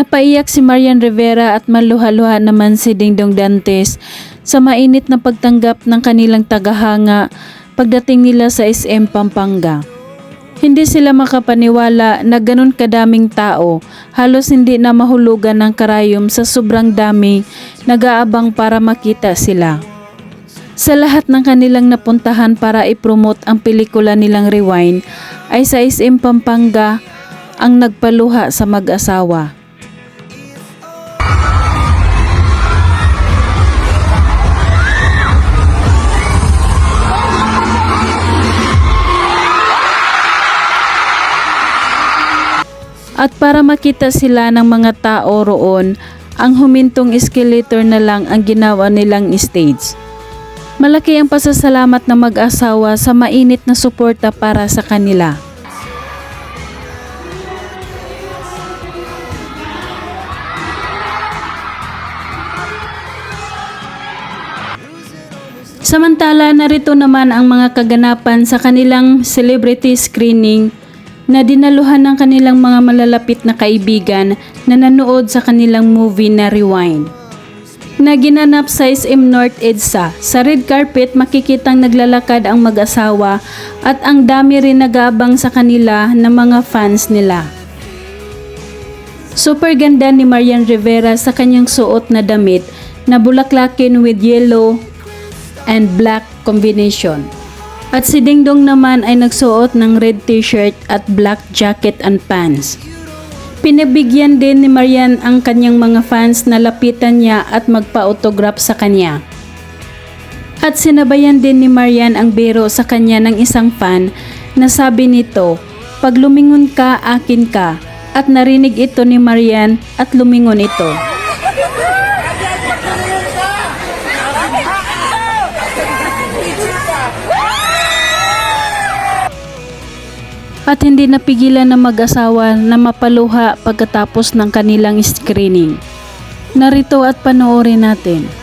Napaiyak si Marian Rivera at maluha-luha naman si Dingdong Dantes sa mainit na pagtanggap ng kanilang tagahanga pagdating nila sa SM Pampanga. Hindi sila makapaniwala na ganun kadaming tao, halos hindi na mahulugan ng karayom sa sobrang dami nag-aabang para makita sila. Sa lahat ng kanilang napuntahan para ipromote ang pelikula nilang Rewind ay sa SM Pampanga ang nagpaluha sa mag-asawa. At para makita sila ng mga tao roon, ang humintong escalator na lang ang ginawa nilang stage. Malaki ang pasasalamat ng mag-asawa sa mainit na suporta para sa kanila. Samantala, narito naman ang mga kaganapan sa kanilang celebrity screening na dinaluhan ng kanilang mga malalapit na kaibigan na nanood sa kanilang movie na Rewind. Na ginanap sa SM North EDSA, sa red carpet makikitang naglalakad ang mag-asawa at ang dami rin nag-aabang sa kanila ng mga fans nila. Super ganda ni Marian Rivera sa kanyang suot na damit na bulaklakin with yellow and black combination. At si Dingdong naman ay nagsuot ng red t-shirt at black jacket and pants. Pinabigyan din ni Marian ang kanyang mga fans na lapitan niya at magpa-autograph sa kanya. At sinabayan din ni Marian ang biro sa kanya ng isang fan na sabi nito, Pag lumingon ka, akin ka. At narinig ito ni Marian at lumingon ito. At hindi napigilan ng mag-asawa na mapaluha pagkatapos ng kanilang screening. Narito at panoorin natin.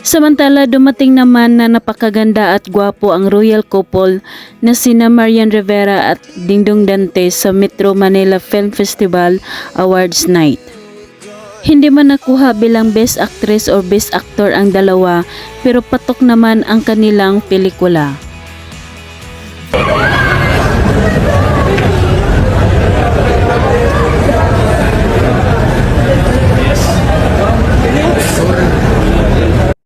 Samantala dumating naman na napakaganda at gwapo ang royal couple na sina Marian Rivera at Dingdong Dantes sa Metro Manila Film Festival Awards Night. Hindi man nakuha bilang Best Actress or Best Actor ang dalawa pero patok naman ang kanilang pelikula.